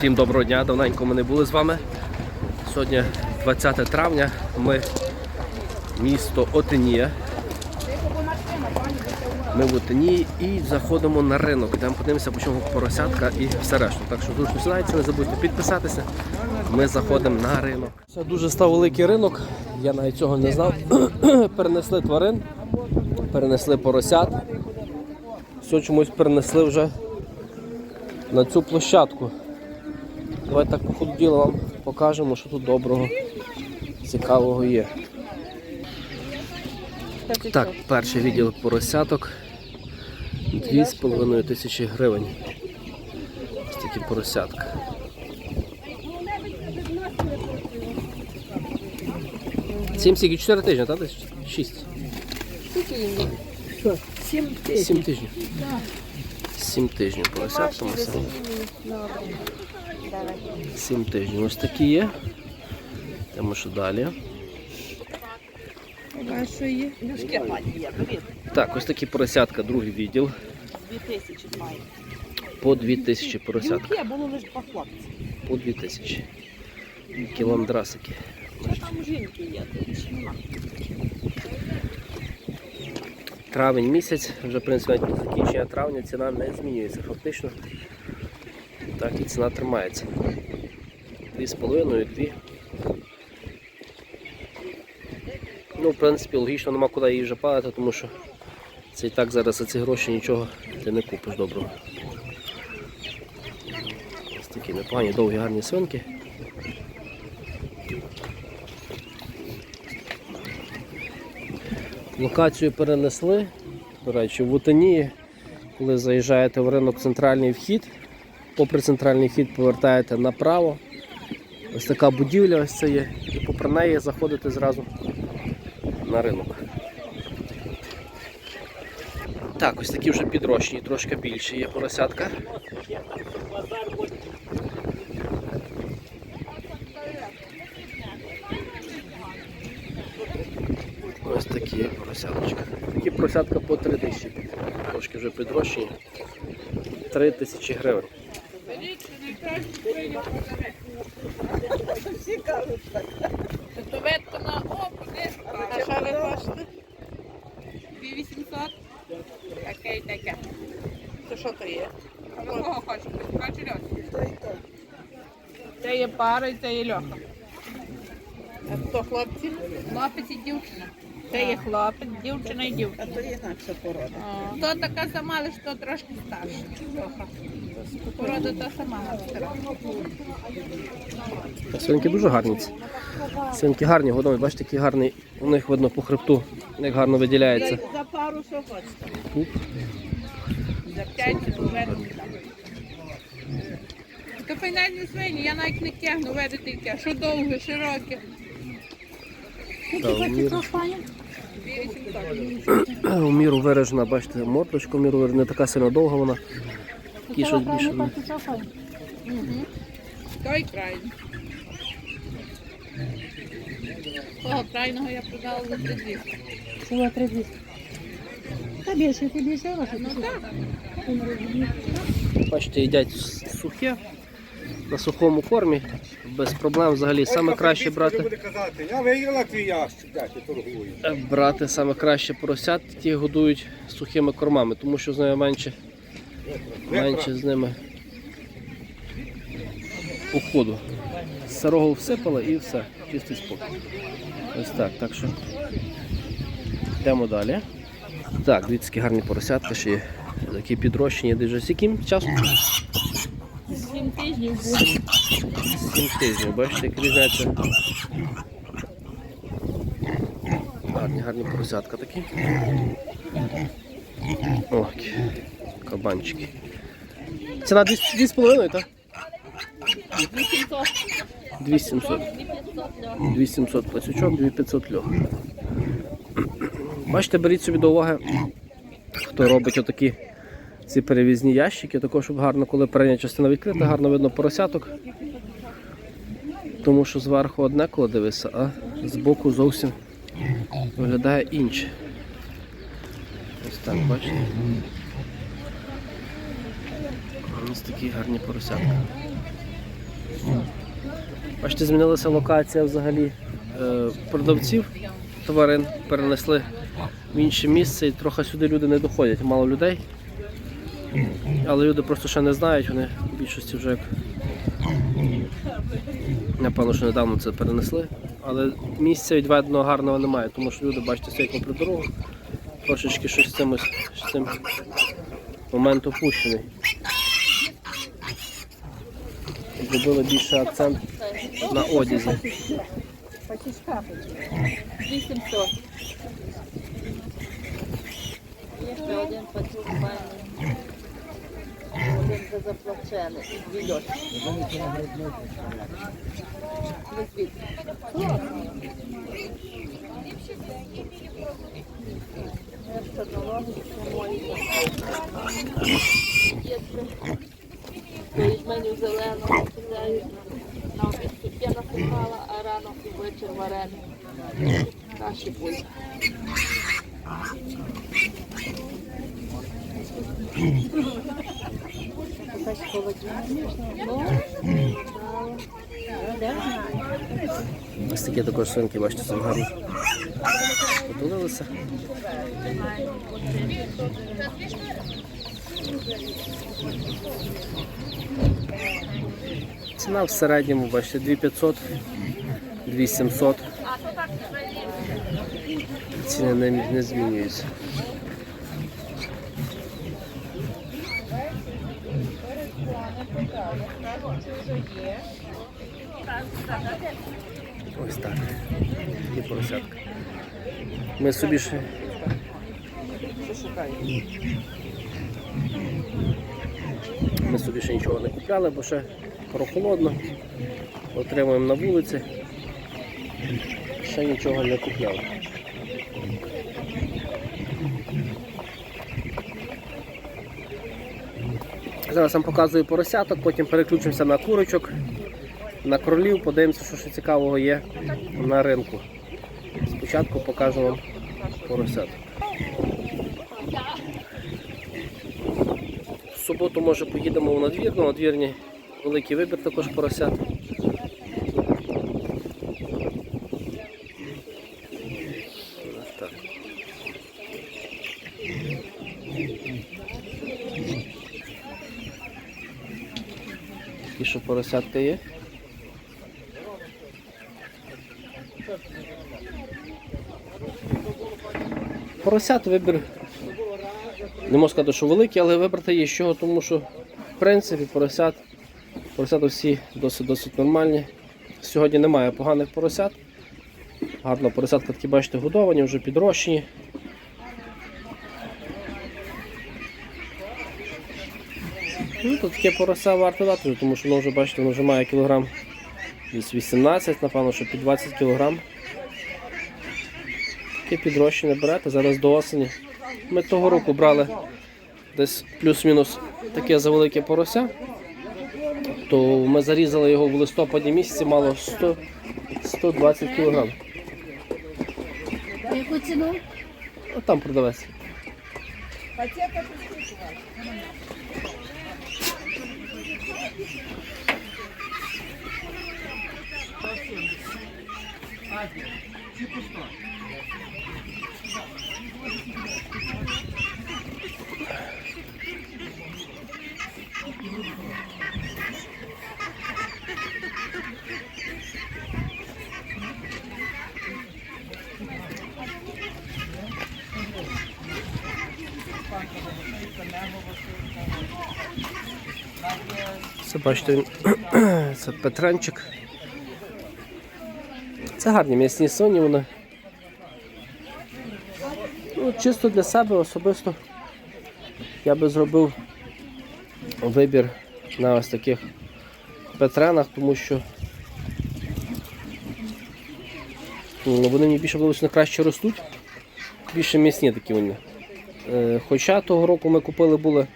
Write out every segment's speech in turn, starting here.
Всім доброго дня, давненько ми не були з вами. Сьогодні 20 травня, ми місто Отинія. Ми в Отинії і заходимо на ринок. Йдемо подивимося, по чому поросятка і все решту. Так що дуже сідайте, не забудьте підписатися. Ми заходимо на ринок. Це дуже став великий ринок, я навіть цього не знав. перенесли тварин, перенесли поросят. Все чомусь перенесли вже на цю площадку. Давайте так по ходу діла вам покажемо, що тут доброго, цікавого є. Так, перший відділ поросяток 2,5 тисячі гривень. Ось такі поросятка. Сім скільки? Чотири тижні, так? Десь Шість. Сім Сім тижнів. Сім тижнів поросятка. Марсель. Сім тижнів. Ось такі є. Йдемо що далі. Люшки. Так, ось такі поросятка, другий відділ. Дві тисячі має. По 2 тисячі поросятка. Люки було лише по хлопці. По 2 тисячі. Кіландрасики. Там жінки є? Тут нема. Травень місяць, вже в принципі навіть закінчення травня ціна не змінюється фактично. Так і ціна тримається. 2,5, 2. Ну, в принципі, логічно нема куди її вже палити, тому що це і так зараз за ці гроші нічого ти не купиш доброго. Ось такі непогані, довгі гарні свинки. Локацію перенесли. До речі, в Утанії, коли заїжджаєте в ринок центральний вхід, попри центральний вхід повертаєте направо. Ось така будівля ось це є. І попри неї заходите зразу на ринок. Так, ось такі вже підрощені, трошки більші є поросятка. Ось такі є поросяточка. Такі поросятка по 3 тисячі. Трошки вже підрощені. 3 тисячі гривень. Доветка на опуди. А що ви хочете? 2800. Таке і таке. То що то є? А ви кого хочете? Бачу льох. Це є пара і це є льоха. А хто хлопці? Хлопець і дівчина. Це є хлопець, дівчина і дівчина. То інакша порода. То така сама, лише то трошки старша. Льоха. Порода та сама. Свинки дуже гарні. ці. Свинки гарні, годові, бачите, який гарний, у них видно по хребту, як гарно виділяється. За пару що хочете. За п'ять звернути. То файнальні свині, я навіть не тягну, видите, яке. Що довге, широке. Та, у, міру, 2800. у міру виражена, бачите, мордочка в міру виражена, не така сильно довга вона. Такі щось більше. Мгм. Той крайний. Того крайного я продала за 3200. Чого три двісті? Та більше, ти більше грошей. Ну так. Бачите, їдять сухе, на сухому кормі, без проблем взагалі. Саме краще брати. я виграла твій ящик, де ти торгуєш. брати саме краще поросят, ті годують сухими кормами, тому що з ними менше, менше з ними уходу. Сирого всипали і все, чистий спокій. Ось так, так що йдемо далі. Так, дивіться, які гарні поросятки ще є. Такі підрощені, дуже з яким часом? 7 тижнів буде. 7 тижнів, бачите, як різняться. Гарні, гарні поросятка такі. О, які кабанчики. Ціна 2,5, так? 800. 2700. 2700 пасючок, 2500 льох. Бачите, беріть собі до уваги, хто робить отакі ці перевізні ящики, також щоб гарно, коли передня частина відкрита, гарно видно поросяток. Тому що зверху одне, коли дивишся, а збоку зовсім виглядає інше. Ось так, бачите? Ось такі гарні поросятка. Бачите, змінилася локація взагалі е, продавців тварин, перенесли в інше місце і трохи сюди люди не доходять, мало людей. Але люди просто ще не знають, вони в більшості вже як. Напевно, що недавно це перенесли. Але місця відведеного гарного немає, тому що люди, бачите, стоять попри дорогу. Трошечки щось з цим, з цим момент опущений. Зробили більше акцент на одязі. 800. Є ще один пацюк файний. Один вже заплачений. І дві льошки. Візьміть. Я меню зелено, кидаю на обід я насипала, а рано і вечір варене. Каші буде. Якась холодильна. Ну, Ось такі також свинки, бачите, з ангару. Поділилися. Ціна в середньому, бачите, 2500, 2700. Ціни не, не змінюються. Ось так. Такі поросятка. Ми собі ще. Ми собі ще нічого не купляли, бо ще прохолодно. Отримуємо на вулиці. Ще нічого не купляли. Зараз вам показую поросяток, потім переключимося на курочок, на кролів, подивимося, що ще цікавого є на ринку. Спочатку покажу вам поросяток. Суботу, може, поїдемо в надвірну, на надвірні великий вибір також поросят. І що поросятка є? Поросят вибір. Не можу сказати, що великий, але вибрати є чого, тому що в принципі поросят, поросята всі досить досить нормальні. Сьогодні немає поганих поросят. Гарно поросятка такі, бачите, годовані, вже підрощені. Ну, тут таке порося варто дати, тому що воно вже, бачите, воно вже має кілограм десь 18, напевно, що під 20 кілограм. Таке підрощення берете зараз до осені. Ми того року брали десь плюс-мінус таке за велике порося. То ми зарізали його в листопаді місяці, мало 100, 120 кілограм. Яку ціну? От там продавець. Це бачите, це Петренчик. Це гарні м'ясні соні вони. Ну, чисто для себе особисто я би зробив вибір на ось таких петренах, тому що ну, вони мені більше вони краще ростуть, більше м'ясні такі вони. Е, Хоча того року ми купили були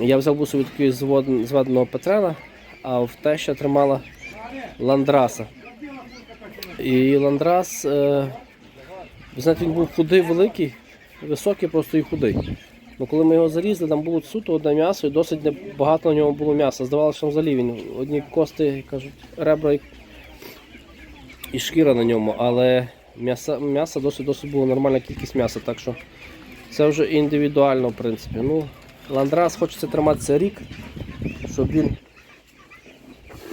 я взяв був собі такий зведеного Петрена, а в теща тримала ландраса. І ландрас, е, знаєте, він був худий, великий, високий, просто і худий. Ну, коли ми його зарізали, там було суто одне м'ясо і досить багато на ньому було м'яса. Здавалося, що взагалі він одні кости, кажуть, ребра і, і шкіра на ньому, але м'яса, м'яса досить досить була нормальна кількість м'яса. Так що це вже індивідуально, в принципі. Ну, ландрас хочеться триматися рік, щоб він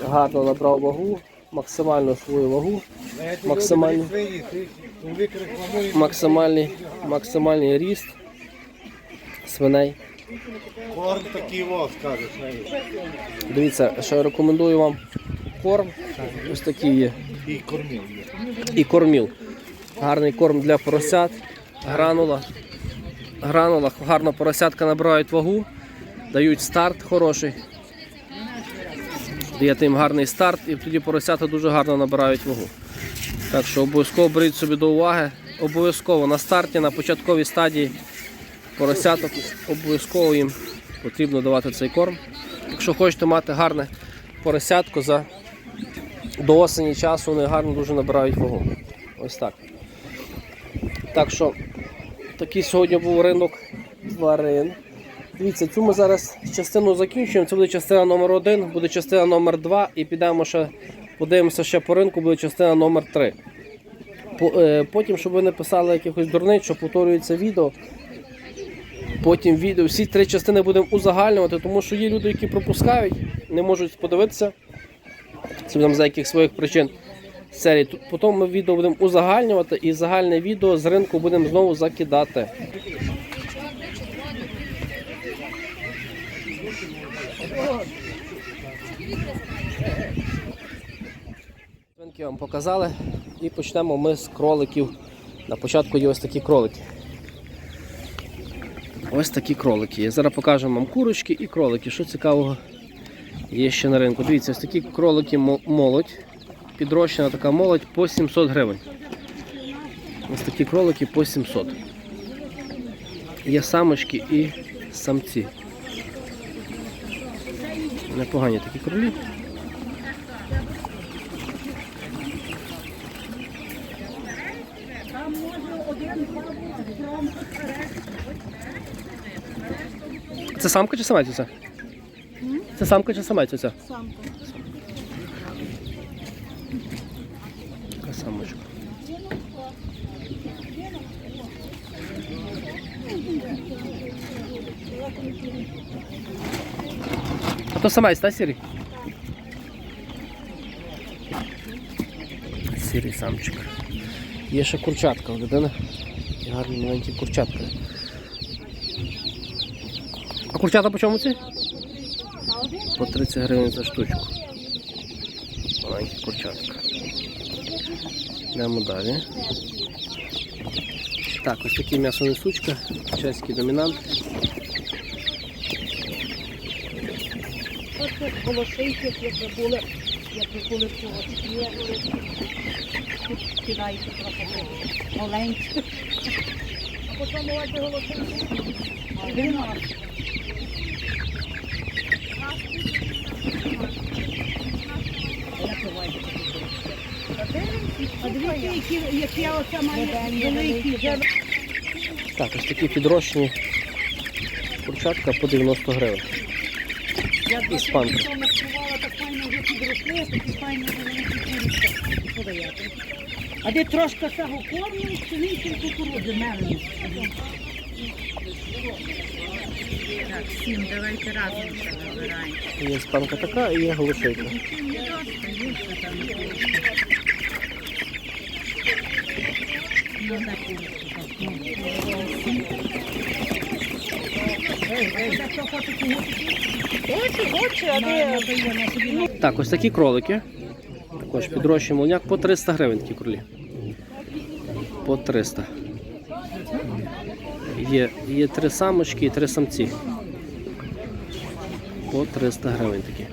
гарно набрав вагу, максимальну свою вагу, Максимально. максимальний, максимальний ріст свиней. Корм такий во, скажеш. навіть. Дивіться, що я рекомендую вам корм. Ось такий є. І кормів є. І корміл. Гарний корм для поросят, гранула. Гранула, гарно поросятка набирають вагу, дають старт хороший. Даєте їм гарний старт і тоді поросята дуже гарно набирають вагу. Так що обов'язково беріть собі до уваги. Обов'язково на старті, на початковій стадії поросяток обов'язково їм потрібно давати цей корм. Якщо хочете мати гарне поросятко за до осені часу вони гарно дуже набирають вагу. Ось так. Так що такий сьогодні був ринок тварин. Дивіться, цю ми зараз частину закінчуємо. Це буде частина номер 1 буде частина номер 2 і підемо ще, подивимося ще по ринку, буде частина номер 3 е, Потім, щоб ви не писали якихось дурниць, що повторюється відео. Потім відео, всі три частини будемо узагальнювати, тому що є люди, які пропускають, не можуть подивитися. Це там за яких своїх причин серії. Тут потім ми відео будемо узагальнювати і загальне відео з ринку будемо знову закидати. Свинки вам показали і почнемо ми з кроликів. На початку є ось такі кролики. Ось такі кролики. є. Зараз покажемо вам курочки і кролики. Що цікавого є ще на ринку. Дивіться, ось такі кролики молодь. Підрощена така молодь по 700 гривень. Ось такі кролики по 700. Є самочки і самці. Непогані такі кролі. Це самка чи самець оце? Це самка чи самець оце? Самка. Така самочка. А то самець, та сірий? Сірий самчик. Є ще курчатка у людини. Гарні маленькі курчатка. А курчата по чому ці? По 30 гривень за штучку. Маленькі курчатка. Йдемо далі. Так, ось такий м'ясонесучка, чеський домінант. Оце колошейки, як ви були, як ви були цього є, тут кидаєте трохи маленькі. А потім бувайте голосинки. Один раз. А як ви маєте такі? А дивіться, які, які оце має великі. Так, ось такі підрощені курчатка по 90 гривень. Іспанка. А де трошки цього корму, пшениці і кукурудзи мелені. Так, всім, давайте разом вибираємо. Є іспанка така і є голошейка. Ну, так, Так, ось такі кролики. Також підрощий молняк по 300 гривень такі кролі. По 300. Є, є три самочки і три самці. По 300 гривень такі.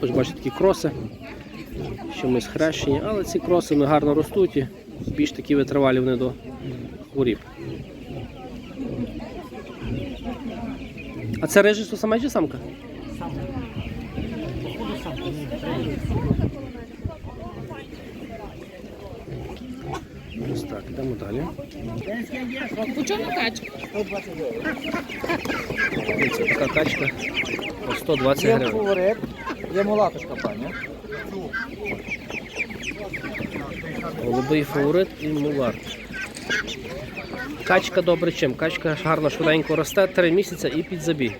Ось бачите такі кроси, чимось хрещені, але ці кроси гарно ростуть і більш такі витривалі вони до хворіб. А це рижий саме чи самка? Самка. Ось так, йдемо далі. По чому качка? Це така качка 120 гривень. Є мулаточка, пані. Голубий фаворит і мулар. Качка добре чим? Качка гарно швиденько росте, 3 місяці і під забій.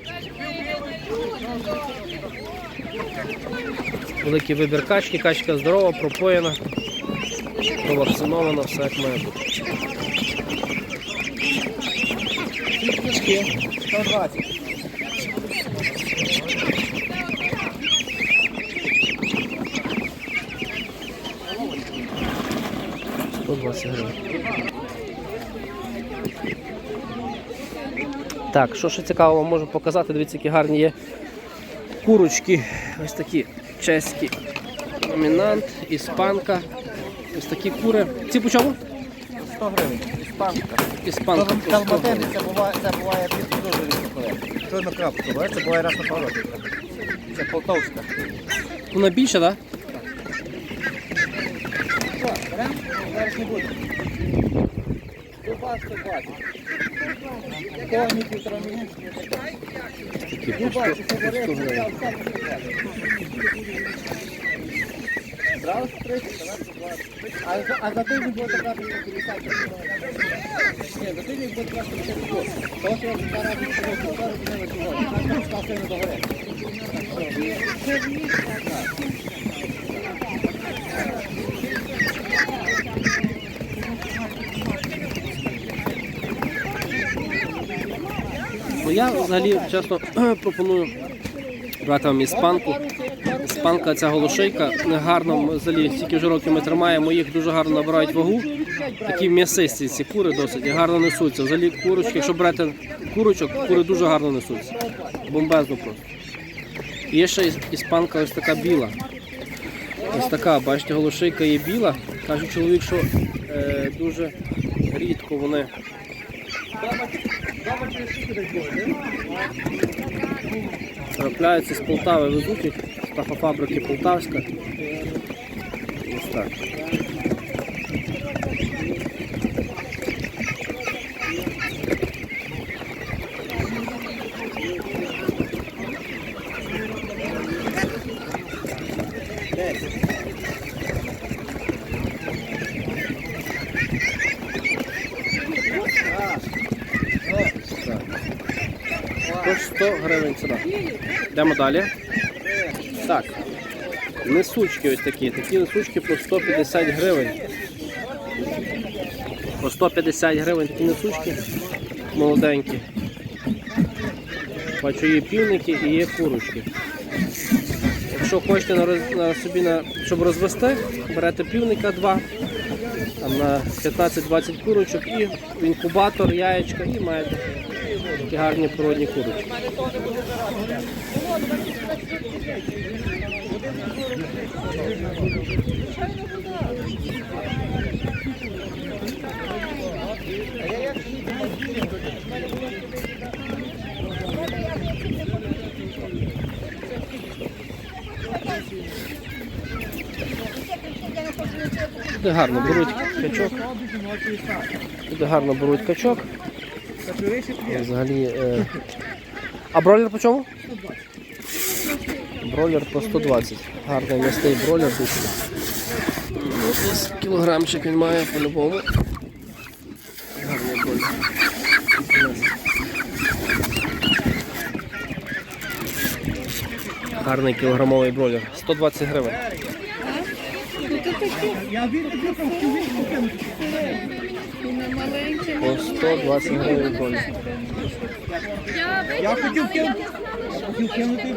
Великий вибір качки, качка здорова, пропоєна, провакцинована, все як має бути. 120. 120 гривень. Так, що ще цікаво вам можу показати, дивіться, які гарні є курочки. Ось такі чеські номінант, іспанка. Ось такі кури. Ці по чому? 100 гривень. Іспанка. Іспанка. 100 це буває, це буває дуже Що на крапку, це буває раз на пару. Це полтовська. Вона більша, так? Що, беремо? Зараз не буде. Дуба 120. Коні півтора місяці. Дуба, чи по 100 фаворит, гривень. взяв, взяв, Брав 30, давай 120. А за- тиждень буде брати 50 Ні, за тиждень буде брати 50 Того, що два рази зараз не на я взагалі чесно пропоную брати вам іспанку. Іспанка ця голошейка гарно взагалі стільки вже років ми тримаємо, їх дуже гарно набирають вагу. Такі м'ясисті ці кури досить гарно несуться. Взагалі курочки, якщо брати курочок, кури дуже гарно несуться. Бомбезно просто. Є ще іспанка ось така біла. Ось така, бачите, голошейка є біла. Каже чоловік, що е, дуже рідко вони Трапляються з Полтави, везуть їх, з птахофабрики Полтавська. Ось так. Тож 100 гривень ціна. Йдемо далі. Так. Несучки ось такі. Такі несучки по 150 гривень. По 150 гривень такі несучки молоденькі. Бачу, є півники і є курочки. Якщо хочете на, на собі, на, щоб розвести, берете півника два, там на 15-20 курочок і інкубатор, яєчка і маєте такі гарні природні курочки. Люди гарно беруть качок. Люди гарно беруть качок. Взагалі. Е... А бройлер по чому? Бройлер по 120. Гарний м'ясний бройлер тут. Ну, десь кілограмчик він має по-любому. Гарний бройлер. Гарний кілограмовий бройлер. 120 гривень. По 120 гривень бройлер. Я хотів Хотів кинути.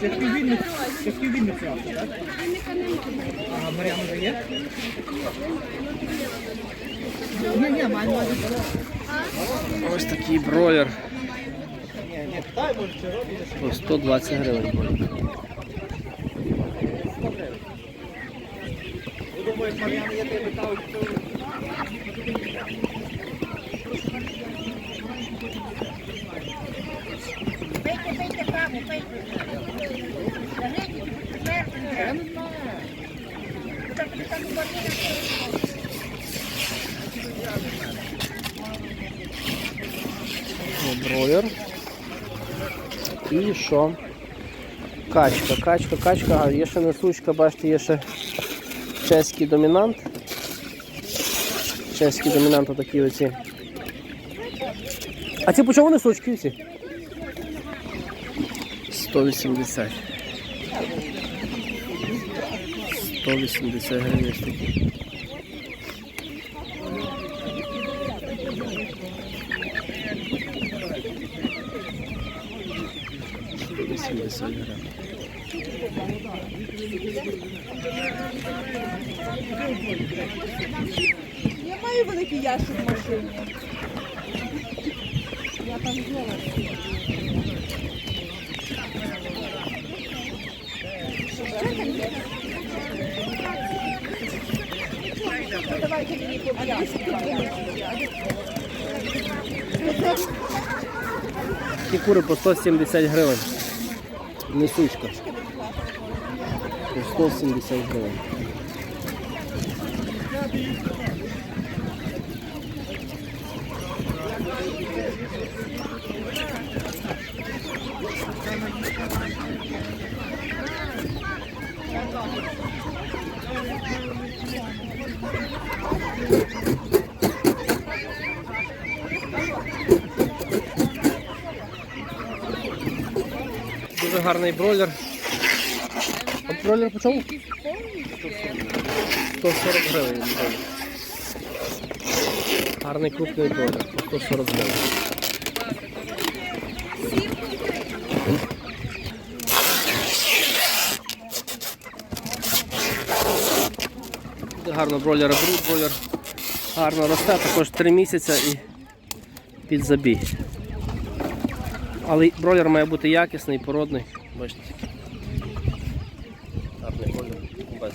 Це співвільник. Це співвільник правда, так? А Мар'яна вже є? Ні, ні, маю. Ось такий бройлер. По 120 гривень. Я думаю, як Мар'яна є, то питав, Бройлер. І що? Качка, качка, качка, а є ще не сучка, бачите, є ще чеський домінант. Чеський домінант отакі оці. А ці по чому вони сучки ці? 180. 180 гривень ось такі. Ті кури по 170 гривень. Несучка. По 170 гривень. Гарний бройлер. А бройлер по чому? 140 гривень. Гарний крупний бройлер. По 140 гривень. Гарно бройлера беруть, бройлер гарно росте, також 3 місяці і під забій. Але бройлер має бути якісний, породний. Бачите. Гарний бройлер. Без.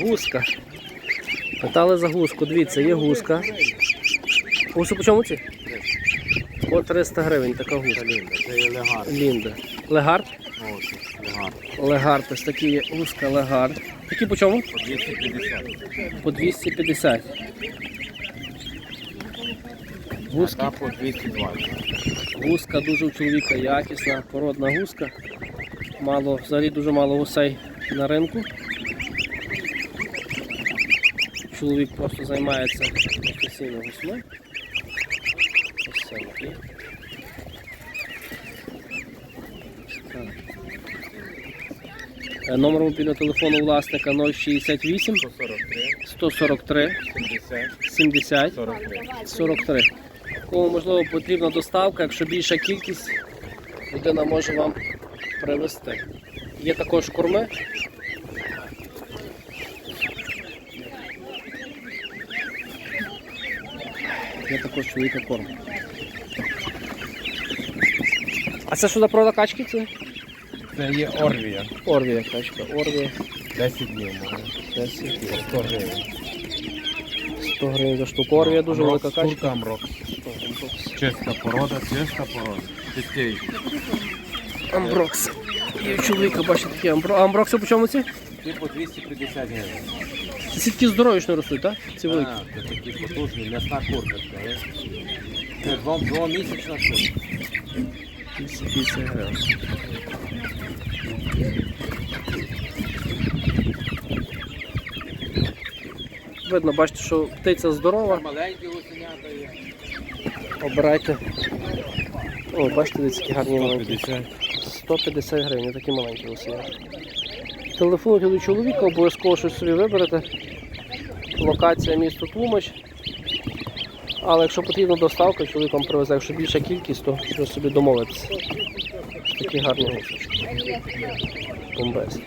Гуска. Питали за гуску. Дивіться, є гуска. Гусу по чому ці? По 300 гривень така гуска. Це є легар. Лінда. Легард? Ось, легар. Легард. Ось такі є гуска легард. Такі по чому? По 250. По 250. Гуски. Та по 220. Гуска дуже у чоловіка якісна, породна гуска. Мало, взагалі дуже мало гусей на ринку. Чоловік просто займається професійно гусьми. Е, Номер мобільного телефону власника 068 143, 143 70, 70 43. 43. Кому можливо потрібна доставка, якщо більша кількість, людина може вам привезти. Є також корми. Є також чоловіка корм. А це що за порода качки? Це? Це є Орвія. Орвія качка. Орвія 10 днів може. 10 100 гривень. 100 гривень за штуку. Орвія дуже велика качка. Чиста порода, чиста порода. Чистій. Амброкс. У чоловіка, бачите, такі амбро... Амброкси по чому ці? Ті по 250 гривень. Це сітки здорові ж не ростуть, так? Ці великі. А, це такі потужні, м'ясна курка. Це, це двом, двомісячна курка. 250 гривень. Видно, бачите, що птиця здорова. Маленькі гусенята є. Обирайте. О, бачите, які гарні маленькі. 150 гривень, такі маленькі усі. Телефонуйте до чоловіка, обов'язково щось собі виберете. Локація місто Тлумач. Але якщо потрібна доставка, чоловік вам привезе. Якщо більша кількість, то ви собі домовитися. Такі гарні гусочки. Бомбез.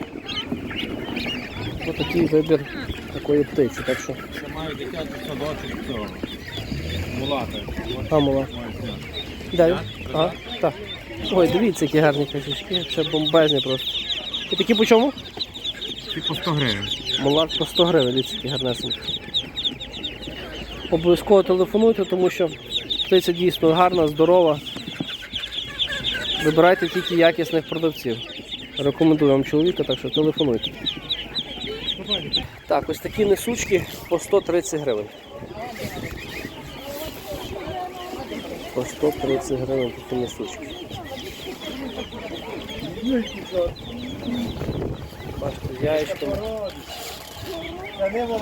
Ось такий вибір такої птиці. Так що Це маю дитячий садочок цього. Мулата. амула. Далі. А, так. Ой, дивіться, які гарні качечки. Це бомбезні просто. І такі по чому? Ті по 100 гривень. Мулат по 100 гривень, дивіться, які гарнесенькі. Обов'язково телефонуйте, тому що птиця дійсно гарна, здорова. Вибирайте тільки якісних продавців. Рекомендую вам чоловіка, так що телефонуйте. Так, ось такі несучки по 130 гривень. По 130 гривень такі несучки. Бачите, з яєчком. Та не люди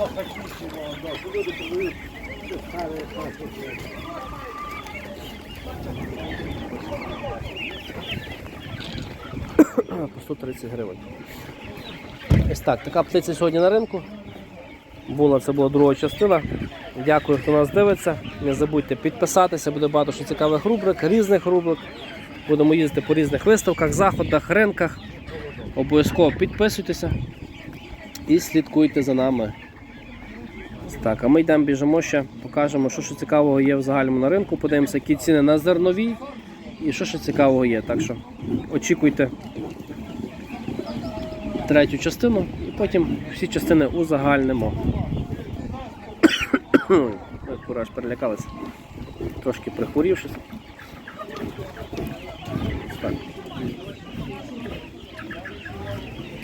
по 130 гривень. Ось так, така птиця сьогодні на ринку. Була, це була друга частина. Дякую, хто нас дивиться. Не забудьте підписатися, буде багато що цікавих рубрик, різних рубрик. Будемо їздити по різних виставках, заходах, ринках. Обов'язково підписуйтеся і слідкуйте за нами. Так, а ми йдемо біжимо ще, покажемо, що ще цікавого є в загальному на ринку. Подивимося, які ціни на зернові і що ще цікавого є. Так що очікуйте третю частину потім всі частини узагальнимо. Ой, Кураж перелякалися. Трошки прихворівшись. Так.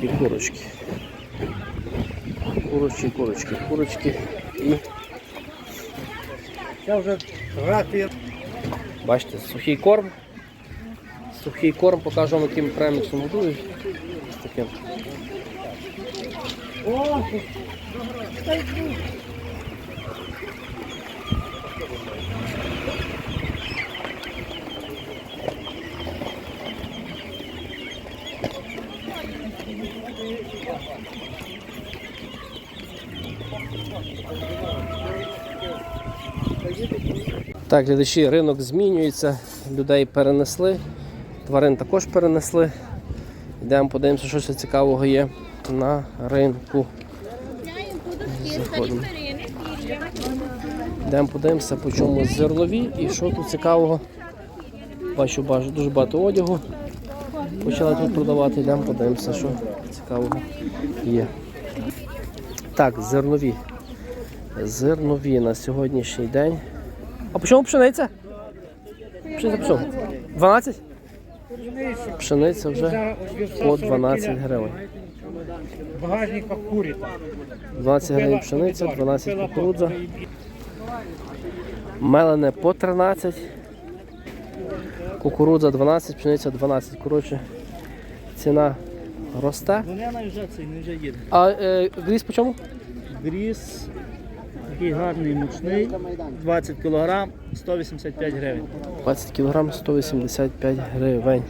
І курочки. Курочки, курочки, курочки і Це вже грати. бачите, сухий корм. Сухий корм покажу вам, яким преміксом годують. Ось таким. О, Так, глядачі, ринок змінюється, людей перенесли, тварин також перенесли. Йдемо подивимося, що ще цікавого є на ринку. Заходимо. Йдемо подивимося, по чому зернові і що тут цікавого. Бачу, бачу дуже багато одягу. Почали тут продавати, йдемо подивимося, що цікавого є. Так, зернові. Зернові на сьогоднішній день. А по чому пшениця? Пшениця по чому? 12? Пшениця вже по 12 гривень. Багажника курі. 12 гривень пшениця, 12 кукурудза. Мелене по 13. Кукурудза 12, пшениця 12. Коротше, ціна росте. Вони вже цей не вже їде. А е, гріз по чому? Гріз такий гарний мучний, 20 кг, 185 гривень. 20 кг 185 гривень.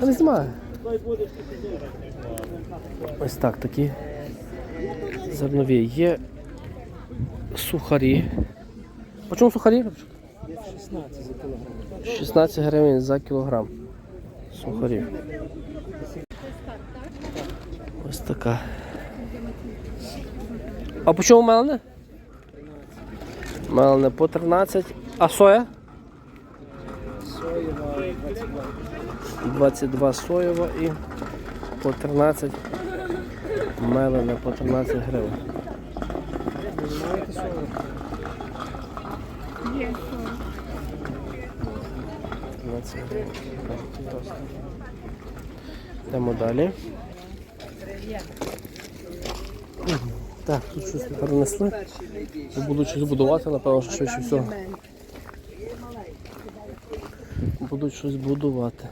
Не знаю. Ось так такі зернові. Є сухарі. По чому сухарі? 16 за кілограм. 16 гривень за кілограм. Сухарів. Ось така. А по чому мелене? Мелене по 13. А соя? Соєва 22. 22 соєва і по 13 мелене по 13 гривень. Знаєте 13 гривень. Йдемо далі. Так, тут щось перенесли. Будуть щось будувати, напевно, що швидше всього. Будуть щось будувати.